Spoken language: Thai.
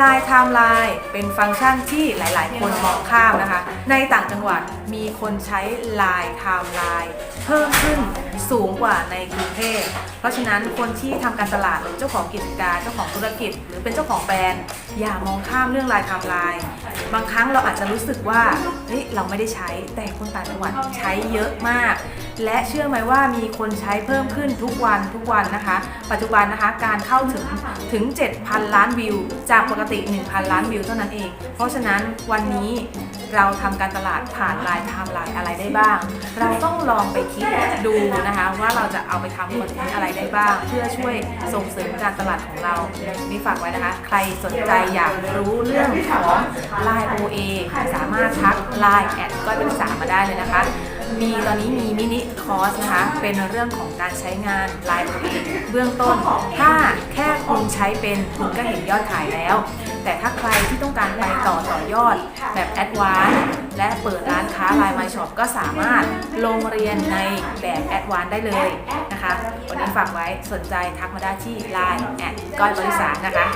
Line Timeline เป็นฟังก์ชันที่หลาย ๆ คนมองข้ามนะคะ ในต่างจังหวัดมีคนใช้ Line Timeline เพิ่มขึ้นสูงกว่าในกรุงเทพ เพราะฉะนั้นคนที่ทำการตลาดหรือเจ้าของกิจการเจ้าของธุรกิจ หรือเป็นเจ้าของแบรนด์ อย่ามองข้ามเรื่อง Line Timeline บางครั้งเราอาจจะรู้สึกว่าเฮ้ยเราไม่ได้ใช้แต่คนต่างจังหวัดใช้เยอะมาก และเชื่อไหมว่ามีคนใช้เพิ่มขึ้นทุกวันทุกวันนะคะ ปัจจุบันนะคะการเข้าถึงถึง 7,000 ล้านวิว จากปกติ 1,000 ล้านวิวเท่านั้นเอง เพราะฉะนั้นวันนี้เราทำการตลาดผ่านไลน์ไทม์ไลน์อะไรได้บ้าง เราต้องลองไปคิดดูนะคะว่าเราจะเอาไปทำคอนเทนต์อะไรได้บ้าง เพื่อช่วยส่งเสริมการตลาดของเรานี่ฝากไว้นะคะ ใครสนใจอยากรู้เรื่องของไลน์ OA สา มารถทัก Line แอดก้อยเป็นสามมาได้เลยนะคะ มีตอนนี้มีมินิคอร์สนะคะ เป็นเรื่องของการใช้งาน Line OA เบื้องต้น ถ้าแค่คุณใช้เป็นคุณก็เห็นยอดขายแล้ว แต่ถ้าใครที่ต้องการไปต่อต่อยอดแบบแอดวานและเปิดร้านค้า Line My Shop ก็สามารถลงเรียนในแบบแอดวานได้เลยนะคะ วันนี้ฝากไว้สนใจทักมาได้ที่ Line แอดก้อยบริษัทนะคะ